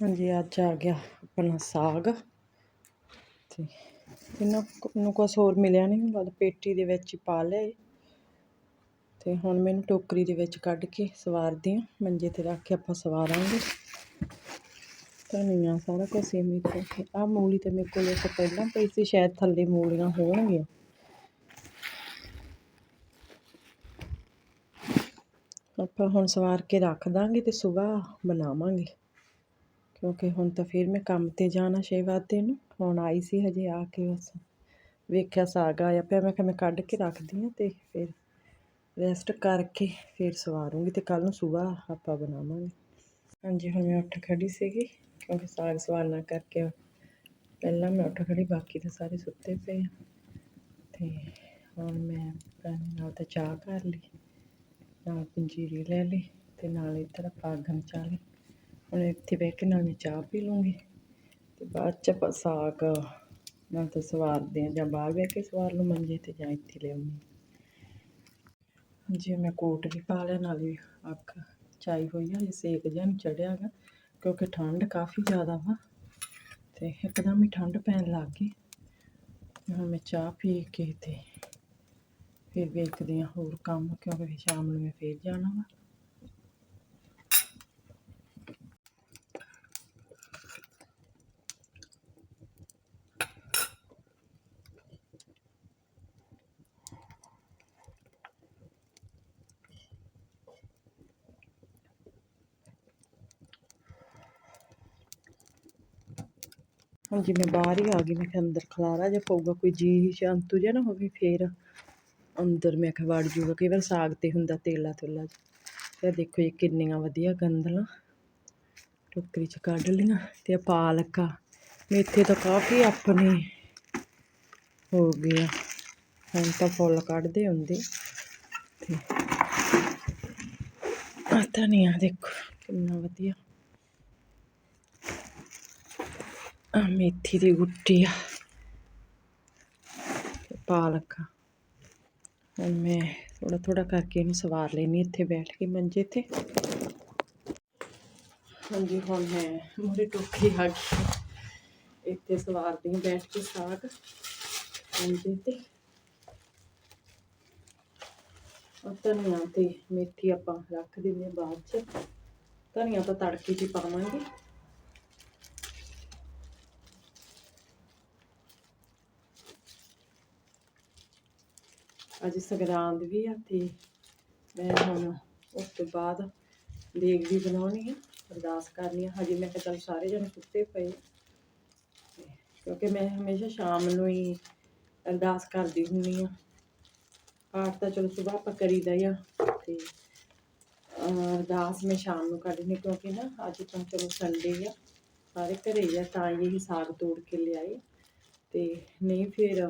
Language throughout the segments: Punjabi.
ਹਾਂਜੀ, ਅੱਜ ਆ ਗਿਆ ਆਪਣਾ ਸਾਗ ਤੇ ਇਹਨਾਂ ਨੂੰ ਕੁਛ ਹੋਰ ਮਿਲਿਆ ਨਹੀਂ ਬਸ ਪੇਟੀ ਦੇ ਵਿੱਚ ਹੀ ਪਾ ਲਿਆ ਏ। ਤੇ ਹੁਣ ਮੈਨੂੰ ਟੋਕਰੀ ਦੇ ਵਿੱਚ ਕੱਢ ਕੇ ਸਵਾਰਦੀ ਹਾਂ ਮੰਜੇ ਤੇ ਰੱਖ ਕੇ ਆਪਾਂ ਸਵਾਰਾਂਗੇ। ਧਨੀਆ ਸਾਰਾ ਕੁਝ ਸੇਮੀ ਕਰਕੇ ਆ ਮੂਲੀ ਤੇ ਮੇਰੇ ਕੋਲ ਇੱਕ ਪਹਿਲਾਂ ਪਈ ਸੀ, ਸ਼ਾਇਦ ਥੱਲੇ ਮੂਲੀਆਂ ਹੋਣਗੀਆਂ। ਆਪਾਂ ਹੁਣ ਸਵਾਰ ਕੇ ਰੱਖ ਦਾਂਗੇ ਤੇ ਸਵੇਰ ਬਣਾਵਾਂਗੇ ਕਿਉਂਕਿ ਹੁਣ ਤਾਂ ਫਿਰ ਮੈਂ ਕੰਮ ਤੇ ਜਾਣਾ ਛੇ ਵਜੇ ਨੂੰ, ਹੁਣ ਆਈ ਸੀ ਹਜੇ ਆ ਕੇ ਬਸ। ਵੇਖਿਆ ਸਾਗ ਆਇਆ ਪਿਆ, ਮੈਂ ਕਿਹਾ ਮੈਂ ਕੱਢ ਕੇ ਰੱਖਦੀ ਹਾਂ ਅਤੇ ਫਿਰ ਰੈਸਟ ਕਰਕੇ ਫਿਰ ਸਵਾਰੂੰਗੀ ਅਤੇ ਕੱਲ ਨੂੰ ਸਵੇਰ ਆਪਾਂ ਬਣਾਵਾਂਗੇ। ਹਾਂਜੀ, ਹੁਣ ਮੈਂ ਉੱਠ ਖੜੀ ਸੀਗੀ, ਕਿਉਂਕਿ ਸਾਗ ਸਵਾਰਨਾ ਕਰਕੇ ਪਹਿਲਾਂ ਮੈਂ ਉੱਠ ਖੜੀ, ਬਾਕੀ ਤਾਂ ਸਾਰੇ ਸੁੱਤੇ ਪਏ ਆ। ਅਤੇ ਹੁਣ ਮੈਂ ਭੈਣ ਨਾਲ ਤਾਂ ਚਾਹ ਕਰ ਲਈ, ਨਾਲ ਪੰਜੀਰੀ ਲੈ ਲਈ ਅਤੇ ਨਾਲ ਇੱਧਰ ਆਪਾਂ ਅੱਗ ਮਚਾ ਲਈ। ਹੁਣ ਇੱਥੇ ਬਹਿ ਕੇ ਨਾਲ ਮੈਂ ਚਾਹ ਪੀ ਲੂੰਗੀ। ਤੇ ਬਾਅਦ ਚ ਆਪਾਂ ਸਾਗ ਨਾਲ ਤਾਂ ਸਵਾਰਦੇ ਆ ਜਾਂ ਬਾਹਰ ਬਹਿ ਕੇ ਸਵਾਰ ਲੂ, ਮੰਜੇ ਤੇ ਜਾਂ ਇੱਥੇ ਲਿਆਉਂਦੀ ਜੀ ਮੈਂ ਕੋਟ ਵੀ ਪਾ ਲਿਆ, ਨਾਲ ਹੀ ਅੱਖ ਚਾਈ ਹੋਈ ਆ ਜੇ ਸੇਕ ਜਿਹਾ ਨਹੀਂ ਚੜਿਆ ਗਾ ਕਿਉਂਕਿ ਠੰਡ ਕਾਫੀ ਜ਼ਿਆਦਾ ਵਾ, ਤੇ ਇੱਕਦਮ ਹੀ ਠੰਡ ਪੈਣ ਲੱਗ ਗਈ। ਹੁਣ ਮੈਂ ਚਾਹ ਪੀ ਕੇ ਤੇ ਫਿਰ ਵੇਖਦੇ ਆ ਹੋਰ ਕੰਮ, ਕਿਉਂਕਿ ਫਿਰ ਸ਼ਾਮ ਨੂੰ ਮੈਂ ਫੇਰ ਜਾਣਾ ਵਾ। ਹਾਂਜੀ ਮੈਂ ਬਾਹਰ ਹੀ ਆ ਗਈ, ਮੈਂ ਕਿਹਾ ਅੰਦਰ ਖਲਾਰਾ ਜਿਹਾ ਪਊਗਾ ਕੋਈ ਜੀ ਹੀ ਸ਼ਾਂਤੂ ਜਿਹਾ ਨਾ ਹੋਵੇ ਫੇਰ ਅੰਦਰ ਮੈਂ ਕਿਹਾ ਵੜ ਜੂਗਾ, ਕਈ ਵਾਰ ਸਾਗ ਤੇ ਹੁੰਦਾ ਤੇਲਾ ਤੁਲਾ ਤੇ ਦੇਖੋ ਜੀ ਕਿੰਨੀਆਂ ਵਧੀਆ ਗੰਦਲਾਂ ਟੋਕਰੀ ਚ ਕੱਢ ਲਈਆਂ ਤੇ ਆਹ ਪਾਲਕ ਆ। ਮੇਥੇ ਤਾਂ ਕਾਫੀ ਆਪਣੇ ਹੋ ਗਿਆ ਹੁਣ ਤਾਂ ਫੁੱਲ ਕੱਢਦੇ ਹੁੰਦੇ। ਤੇ ਧਨੀਆ ਦੇਖੋ ਕਿੰਨਾ ਵਧੀਆ ਆ ਮੇਥੀ ਦੀ ਗੁੱਟੀ ਆ। ਪਾਲਕ ਹੁਣ ਮੈਂ ਥੋੜਾ ਥੋੜਾ ਕਰਕੇ ਇਹਨੂੰ ਸਵਾਰ ਲੈਣੀ ਇੱਥੇ ਬੈਠ ਕੇ ਮੰਜੇ ਤੇ। ਹਾਂਜੀ, ਹੁਣ ਮੈਂ ਮੂਰੇ ਟੋਕਰੀ ਆ ਗਈ ਇੱਥੇ ਸਵਾਰਦੀ ਬੈਠ ਕੇ ਸਾਗ ਮੰਜੇ ਤੇ। ਧਨੀਆ ਤੇ ਮੇਥੀ ਆਪਾਂ ਰੱਖ ਦਿੰਦੇ ਹਾਂ ਬਾਅਦ ਚ। ਧਨੀਆ ਤਾਂ ਤੜਕੇ 'ਚ ਹੀ ਪਾਵਾਂਗੇ। ਅੱਜ ਸੰਗਰਾਂਦ ਵੀ ਆ ਤੇ ਮੈਂ ਹੁਣ ਉਸ ਤੋਂ ਬਾਅਦ ਦੇਗ ਵੀ ਬਣਾਉਣੀ ਆ, ਅਰਦਾਸ ਕਰਨੀ ਆ। ਹਜੇ ਮੈਂ ਕਿਹਾ ਚੱਲ ਸਾਰੇ ਜਣੇ ਸੁੱਤੇ ਪਏ ਕਿਉਂਕਿ ਮੈਂ ਹਮੇਸ਼ਾ ਸ਼ਾਮ ਨੂੰ ਹੀ ਅਰਦਾਸ ਕਰਦੀ ਹੁੰਦੀ ਆ। ਪਾਠ ਤਾਂ ਚਲੋ ਸਵੇਰ ਆਪਾਂ ਕਰੀਦਾ ਹੀ ਆ ਤੇ ਅਰਦਾਸ ਮੈਂ ਸ਼ਾਮ ਨੂੰ ਕਰਦੀ ਕਿਉਂਕਿ ਨਾ ਅੱਜ ਤਾਂ ਚਲੋ ਸੰਡੇ ਆ। ਸਾਰੇ ਘਰੇ ਹੀ ਆ, ਤਾਂ ਹੀ ਸਾਗ ਤੋੜ ਕੇ ਲਿਆਏ। ਤੇ ਨਹੀਂ ਫਿਰ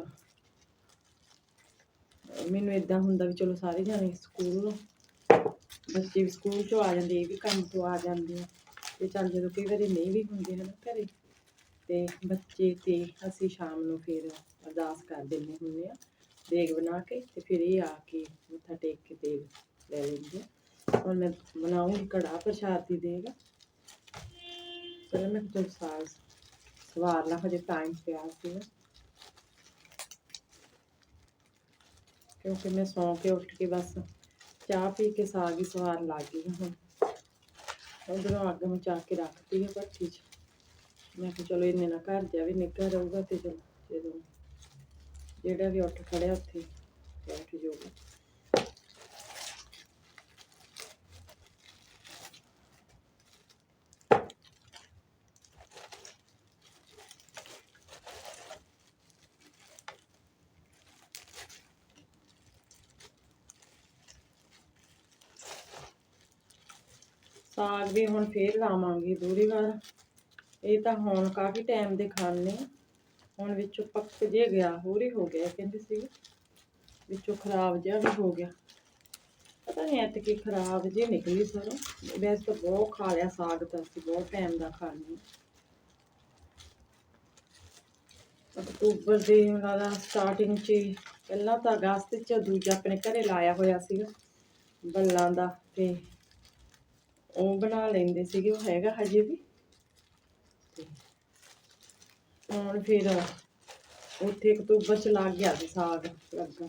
ਮੈਨੂੰ ਇਦਾਂ ਹੁੰਦਾ ਵੀ ਚਲੋ ਸਾਰੇ ਜਾਣੇ ਸਕੂਲ ਬੱਚੇ ਵੀ ਸਕੂਲ ਚੋਂ ਆ ਜਾਂਦੇ, ਇਹ ਵੀ ਕੰਮ ਤੋਂ ਆ ਜਾਂਦੇ ਆ। ਤੇ ਚੱਲ ਜਦੋਂ ਕਈ ਵਾਰੀ ਨਹੀਂ ਵੀ ਹੁੰਦੇ ਹਨ ਘਰੇ, ਤੇ ਬੱਚੇ ਤੇ ਅਸੀਂ ਸ਼ਾਮ ਨੂੰ ਫਿਰ ਅਰਦਾਸ ਕਰ ਦਿੰਦੇ ਹੁੰਦੇ ਆ, ਦੇਗ ਬਣਾ ਕੇ ਤੇ ਫਿਰ ਇਹ ਆ ਕੇ ਮੱਥਾ ਟੇਕ ਕੇ ਦੇਗ ਲੈ ਲੈਂਦੇ ਆ। ਹੁਣ ਮੈਂ ਬਣਾਉਂਗੀ ਕੜਾ ਪ੍ਰਸ਼ਾਦ ਦੀ ਦੇਗ। ਪਹਿਲਾਂ ਮੈਂ ਕਿਹਾ ਸਾਗ ਸਵਾਰ ਲਾ ਹਜੇ ਟਾਈਮ ਪਿਆ ਸੀ ਕਿਉਂਕਿ ਮੈਂ ਸੌਂ ਕੇ ਉੱਠ ਕੇ ਬਸ ਚਾਹ ਪੀ ਕੇ ਸਾਗ ਹੀ ਸਵਾਰ ਲੱਗ ਗਈ ਹਾਂ ਹੁਣ ਉਧਰੋਂ ਅੱਗ ਮਚਾ ਕੇ ਰੱਖਤੀ ਹੈ ਭੱਠੀ 'ਚ ਮੈਂ ਕਿਹਾ ਚਲੋ ਇੰਨੇ ਨਾਲ ਘਰ ਜਾਵੇ ਨਿੱਘਾ ਰਹੂਗਾ ਤੇ ਚਲੋ ਜਦੋਂ ਜਿਹੜਾ ਵੀ ਉੱਠ ਖੜਿਆ ਉੱਥੇ ਬੈਠ ਜਾਊਗਾ ਸਾਗ ਵੀ ਹੁਣ ਫੇਰ ਲਾਵਾਂਗੀ ਦੂਰੀ ਵਾਰ। ਇਹ ਤਾਂ ਹੁਣ ਕਾਫੀ ਟਾਈਮ ਦੇ ਖਾਣੇ ਹੁਣ ਵਿੱਚੋਂ ਪੱਕ ਜੇ ਗਿਆ ਹੋਰ ਹੀ ਹੋ ਗਿਆ ਕਹਿੰਦੇ ਸੀ। ਵਿੱਚੋਂ ਖਰਾਬ ਜਿਹਾ ਵੀ ਹੋ ਗਿਆ। ਪਤਾ ਨਹੀਂ ਐਤ ਕੀ ਖਰਾਬ ਜੇ ਨਿਕਲੀ ਸਰੋਂ। ਵੈਸੇ ਤਾਂ ਬਹੁਤ ਖਾ ਲਿਆ ਸਾਗ ਤਾਂ ਅਸੀਂ ਬਹੁਤ ਟਾਈਮ ਦਾ ਖਾਂਦੇ ਹਾਂ ਅਕਤੂਬਰ ਦੇ ਦਾ ਸਟਾਰਟਿੰਗ 'ਚ ਹੀ, ਪਹਿਲਾਂ ਤਾਂ ਅਗਸਤ 'ਚ ਦੂਜਾ ਆਪਣੇ ਘਰੇ ਲਾਇਆ ਹੋਇਆ ਸੀਗਾ। ਬੱਲਾਂ ਦਾ ਤੇ ਬਣਾ ਲੈਂਦੇ ਸੀਗੇ ਉਹ ਹੈਗਾ ਹਜੇ ਵੀ। ਹੁਣ ਫਿਰ ਉੱਥੇ ਅਕਤੂਬਰ ਚ ਲੱਗ ਗਿਆ ਸੀ ਸਾਗ ਲੱਗਾ।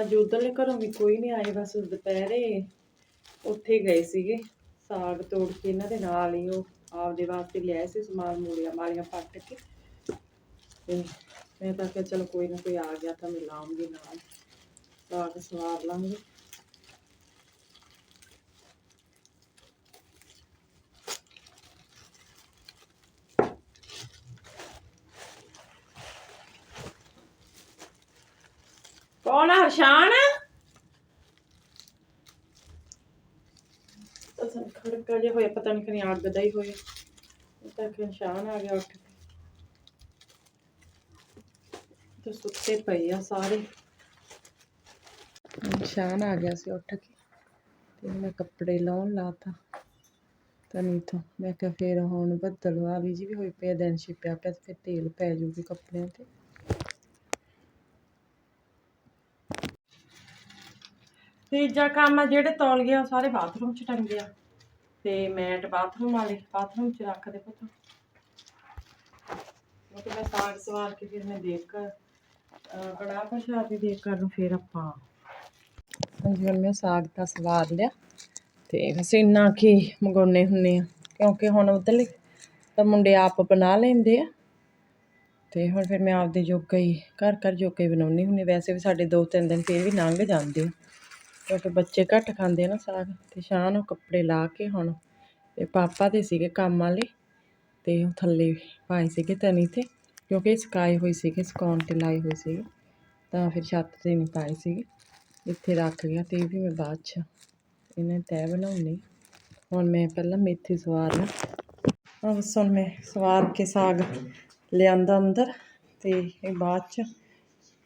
ਅੱਜ ਉਧਰਲੇ ਘਰੋਂ ਵੀ ਕੋਈ ਨਹੀਂ ਆਏ, ਬਸ ਦੁਪਹਿਰੇ ਉੱਥੇ ਗਏ ਸੀਗੇ। ਸਾਗ ਤੋੜ ਕੇ ਇਹਨਾਂ ਦੇ ਨਾਲ ਹੀ ਉਹ ਆਪਦੇ ਵਾਸਤੇ ਲਿਆਏ ਸੀ ਸਮਾਨ, ਮੂਲੀਆਂ ਮਾਲੀਆਂ ਪੱਟ ਕੇ ਤੇ ਮੈਂ ਤਾਂ ਕਿਹਾ ਚਲੋ ਕੋਈ ਨਾ, ਕੋਈ ਆ ਗਿਆ ਤਾਂ ਮੈਂ ਲਾਉਂਗੀ ਨਾਲ ਸਾਗ ਸਵਾਰ ਲਾਂਗੇ। ਕੌਣ ਆ? ਹਰਸ਼ਾਨ? ਤਾਂ ਖੜਕਾ ਜਿਹਾ ਹੋਇਆ, ਪਤਾ ਨਹੀਂ ਕਿਨੇ ਅੱਗ ਦਾ ਹੀ ਹੋਇਆ। ਉਹ ਤਾਂ ਕਿ ਹਰਸ਼ਾਨ ਆ ਗਿਆ ਉੱਠ ਕੇ ਤੇ ਸੁੱਤੇ ਪਏ ਆ ਸਾਰੇ। ਨਿਸ਼ਾਨ ਆ ਗਿਆ ਸੀ ਉੱਠ ਕੇ। ਤੇ ਮੈਂ ਕੱਪੜੇ ਲਾਉਣ ਲਾਤਾ। ਤਾਂ ਨਹੀਂ ਤਾਂ ਮੈਂ ਕਿਹਾ ਫੇਰ ਹੁਣ ਬੱਦਲ ਵਾਲੀ ਵੀ ਜੀ ਵੀ ਹੋਈ ਪਿਆ ਦਿਨ ਛਿਪਿਆ ਪਿਆ ਤੇ ਫਿਰ ਤੇਲ ਪੈ ਜੂਗੀ ਕੱਪੜਿਆਂ ਤੇ। ਤੀਜਾ ਕੰਮ ਆ, ਜਿਹੜੇ ਤੌਲੀਏ ਉਹ ਸਾਰੇ ਬਾਥਰੂਮ 'ਚ ਟੰਗੇ ਆ। ਤੇ ਮੈਟ ਬਾਥਰੂਮ ਵਾਲੇ, ਬਾਥਰੂਮ 'ਚ ਰੱਖ ਦੇ ਪੁੱਤ। ਉਹ ਮੈਂ ਸਾਗ ਸਵਾਰ ਕੇ ਫਿਰ ਮੈਂ ਦੇਖ ਕਰ ਅਹ ਕੜਾਹ ਦੇਖ ਕਰ ਨੂੰ ਫਿਰ ਆਪਾਂ ਹਾਂਜੀ ਹੁਣ ਮੈਂ ਸਾਗ ਤਾਂ ਸਵਾਰ ਲਿਆ। ਤੇ ਬਸ ਇੰਨਾ ਕੀ ਮੰਗਾਉਣੇ ਹੁੰਨੇ ਆ। ਕਿਉਂਕਿ ਹੁਣ ਉਧਰਲੇ ਤਾਂ ਮੁੰਡੇ ਆਪ ਬਣਾ ਲੈਂਦੇ ਆ। ਤੇ ਹੁਣ ਫਿਰ ਮੈਂ ਆਪਦੇ ਜੋਗਾ ਹੀ ਘਰ ਘਰ ਜੋਗਾ ਹੀ ਬਣਾਉਣੀ ਹੁੰਦੀ ਵੈਸੇ ਵੀ ਸਾਡੇ ਦੋ ਤਿੰਨ ਦਿਨ ਫਿਰ ਵੀ ਲੰਘ ਜਾਂਦੇ ਆ। ਕਿਉਂਕਿ ਬੱਚੇ ਘੱਟ ਖਾਂਦੇ ਆ ਨਾ ਸਾਗ ਤੇ ਸ਼ਾਹ ਨੂੰ ਕੱਪੜੇ ਲਾ ਕੇ ਹੁਣ ਤੇ ਪਾਪਾ ਦੇ ਸੀਗੇ ਕੰਮ ਵਾਲੇ ਤੇ ਉਹ ਥੱਲੇ ਪਾਏ ਸੀਗੇ ਤਣੀ ਤੇ ਕਿਉਂਕਿ ਇਹ ਸੁਕਾਏ ਹੋਏ ਸੀਗੇ, ਸਕਾਉਣ ਤੇ ਲਾਏ ਹੋਏ ਸੀਗੇ। ਤਾਂ ਫਿਰ ਛੱਤ ਤੇ ਨਹੀਂ ਪਾਏ ਸੀਗੇ। ਇੱਥੇ ਰੱਖ ਗਿਆ ਤੇ ਇਹ ਵੀ ਮੈਂ ਬਾਅਦ ਚ ਇਹਨੇ ਤੈਅ ਬਣਾਉਣੀ। ਹੁਣ ਮੈਂ ਪਹਿਲਾਂ ਮੇਥੀ ਸਵਾਰ ਲਾਂ। ਹਾਂ ਬਸ ਹੁਣ ਮੈਂ ਸਵਾਰ ਕੇ ਸਾਗ ਲਿਆਂਦਾ ਅੰਦਰ ਤੇ ਇਹ ਬਾਅਦ ਚ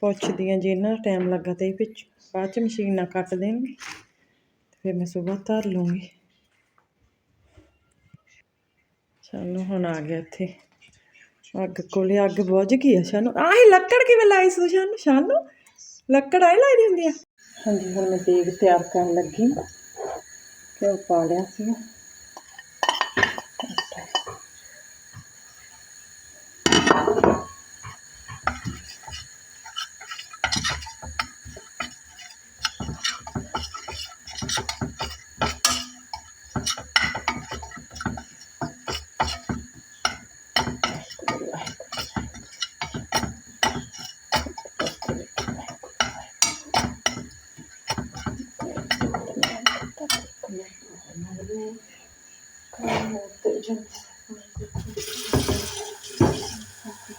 ਪੁੱਛਦੀ ਹਾਂ ਜੇ ਇਹਨਾਂ ਦਾ ਟਾਈਮ ਲੱਗਾ ਤੇ ਇਹ ਵਿੱਚ ਬਾਅਦ ਚ ਮਸ਼ੀਨ ਨਾਲ ਕੱਟ ਦੇਣਗੇ। ਤੇ ਫਿਰ ਮੈਂ ਸਵੇਰ ਧਰ ਲੂੰਗੀ। ਸਾਨੂੰ ਹੁਣ ਆ ਗਿਆ ਇੱਥੇ। ਅੱਗ ਕੋਲੇ ਅੱਗ ਬੁਝ ਗਈ ਆ ਸਾਨੂੰ। ਆਹ ਲੱਕੜ ਕਿਵੇਂ ਲਾਈ ਸੀ ਸਾਨੂੰ? ਸਾਨੂੰ, ਲੱਕੜ ਆਈ ਲਾਈ ਦੀ ਹੁੰਦੀ ਆ ਹਾਂਜੀ, ਹੁਣ ਮੈਂ ਦੇਗ ਤਿਆਰ ਕਰਨ ਲੱਗੀ ਘਿਓ ਪਾ ਲਿਆ ਸੀ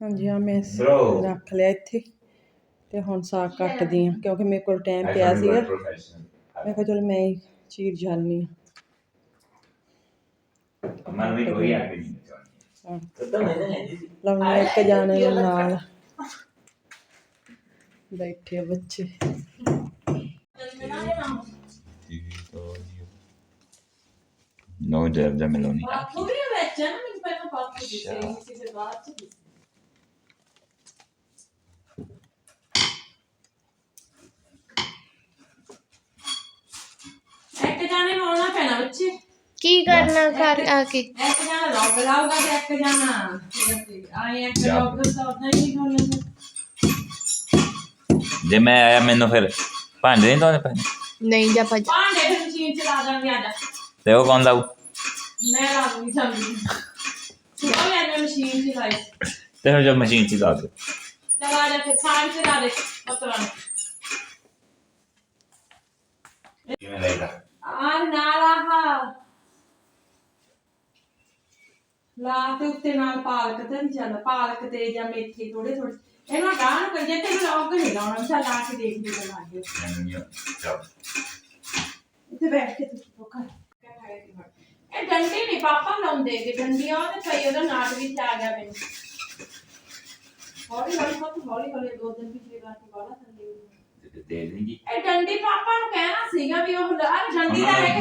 ਹਾਂਜੀ ਆ ਮੈਂ ਰੱਖ ਲਿਆ ਇੱਥੇ ਤੇ ਹੁਣ ਸਾਗ ਕੱਟਦੀ ਆ ਕਿਉਂਕਿ ਮੇਰੇ ਕੋਲ ਟਾਈਮ ਪਿਆ can't ਸੀਗਾ। ਮੈਂ ਕਿਹਾ ਚਲ ਮੈਂ ਹੀ ਚੀਰ ਜਾਣੀ ਮਨ ਵੀ ਕੋਈ ਆ ਗਈ ਆ ਤਾਂ ਮੈਂ ਤਾਂ ਲੈਂਦੀ ਸੀ। ਲਾਉਣੇ ਇੱਕ ਜਾਣੇ ਨਾਲ ਬੈਠੇ ਆ ਬੱਚੇ। ਨੋ ਜੈਬ ਜਾਂ ਮਿਲੋ ਨਹੀਂ Papo de leite, eu não me pego papo de. ਬੱਚੇ? ਕੀ ਕਰਨਾ ਘਰ ਆ ਕੇ? ਇੱਕ ਜਾਣਾ ਰੋਗ ਲਾਊਗਾ ਤੇ ਇੱਕ ਜਾਣਾ। ਆਏ ਇੱਕ। ਰੋਗ ਤਾਂ ਉਦਾਂ ਹੀ ਨਹੀਂ ਹੋਣਾ। ਜੇ ਮੈਂ ਆਇਆ ਮੈਨੂੰ ਫਿਰ ਭਾਂਡੇ ਨਹੀਂ ਧੋਣੇ ਪੈਣੇ? ਨਹੀਂ ਜਾ ਭੱਜ। ਭਾਂਡੇ ਫਿਰ ਮਸ਼ੀਨ ਚ ਲਾ ਦਾਂਗੇ ਆ ਜਾ। ਤੇ ਉਹ ਕੌਣ ਲਾਊ? ਮੈਂ ਲਾ ਦੂੰਗੀ ਸੁਬਾ ਲੈ ਮੈਂ ਮਸ਼ੀਨ ਚ ਲਾਈ। ਤੇ ਫਿਰ ਜਦ ਮਸ਼ੀਨ 'ਚ ਲਾ ਦੇ ਚਲਾ ਜਾ ਫਿਰ ਸਾਈਡ ਤੇ ਲਾ ਦੇ ਪਤਲਾ ਕਿਵੇਂ ਲੱਗਦਾ ਆ ਨਾਲ ਆਹ। ਲਾ ਤੇ ਉੱਤੇ ਨਾਲ ਪਾਲਕ ਤੇ ਚੱਲ ਪਾਲਕ ਤੇ ਜਾਂ ਮੇਥੀ ਥੋੜੇ ਥੋੜੇ ਇਹਨਾਂ ਗਾਣ ਕਰ ਤੇ ਲੌਗ ਨਹੀਂ ਲਾਉਣਾ, ਚੱਲ ਲਾ ਕੇ ਦੇਖ ਲਈ ਤਾਂ ਇੱਥੇ ਬੈਠ ਕੇ ਤੁਸੀਂ ਉਹ ਇਹ ਡੰਡੀ ਨਹੀਂ ਪਾਪਾ ਲਾਉਂਦੇ ਕਿ ਡੰਡੀਆਂ ਤੇ ਪਈ ਉਹਦਾ ਨਾਟ ਵਿੱਚ ਆ ਗਿਆ ਮੈਨੂੰ। ਹੌਲੀ ਹੌਲੀ ਬਹੁਤ ਹੌਲੀ ਹੌਲੀ ਦੋ ਦਿਨ ਪਿਛਲੇ ਵਾਰ ਤੋਂ ਬਾਅਦ ਥੱਲੇ ਦੇ ਦੇਣਗੇ ਇਹ ਡੰਡੀ ਪਾਪਾ ਨੂੰ ਕਹਿਣਾ ਸੀਗਾ ਵੀ ਉਹ ਲਾ ਡੰਡੀ ਦਾ ਹੈ।